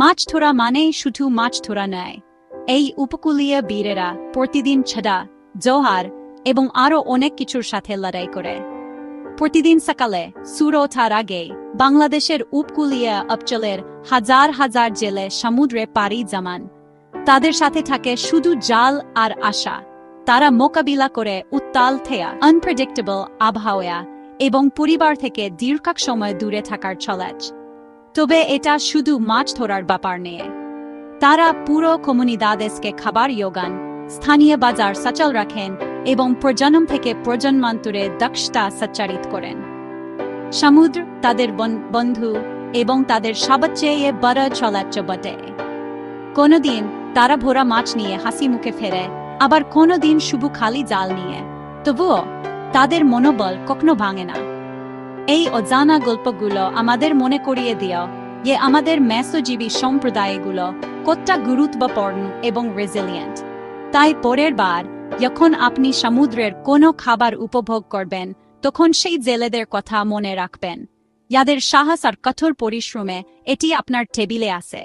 মাছ ধরা মানে শুধু মাছ ধরা নয়। এই উপকূলীয় বীরেরা প্রতিদিন ছড়া জোহার এবং আরও অনেক কিছুর সাথে লড়াই করে। প্রতিদিন সকালে সুর ওঠার আগে বাংলাদেশের উপকূলীয় অঞ্চলের হাজার হাজার জেলে সমুদ্রে পাড়ি জমান। তাদের সাথে থাকে শুধু জাল আর আশা। তারা মোকাবিলা করে উত্তাল থেয়া আনপ্রেডিক্টেবল আবহাওয়া এবং পরিবার থেকে দীর্ঘক সময় দূরে থাকার ছলাচ তবে এটা শুধু মাছ ধরার ব্যাপার নিয়ে। তারা পুরো কমিউনিদাদেশকে খাবার যোগান স্থানীয় বাজার সচল রাখেন এবং প্রজন্ম থেকে প্রজন্মান্তরে দক্ষতা সচ্চারিত করেন। সমুদ্র তাদের বন্ধু এবং তাদের সবচেয়ে বড় চলাচ্চ বটে। কোনোদিন তারা ভোরা মাছ নিয়ে হাসি মুখে ফেরে, আবার কোনোদিন শুধু খালি জাল নিয়ে। তবুও তাদের মনোবল কখনো ভাঙে না। এই অজানা গল্পগুলো আমাদের মনে করিয়ে দিও। যে আমাদের মেসজীবী সম্প্রদায়গুলো কতটা গুরুত্বপূর্ণ এবং রেজিলিয়েন্ট তাই পরের বার যখন আপনি সমুদ্রের কোনো খাবার উপভোগ করবেন, তখন সেই জেলেদের কথা মনে রাখবেন। যাদের সাহস আর কঠোর পরিশ্রমে এটি আপনার টেবিলে আছে।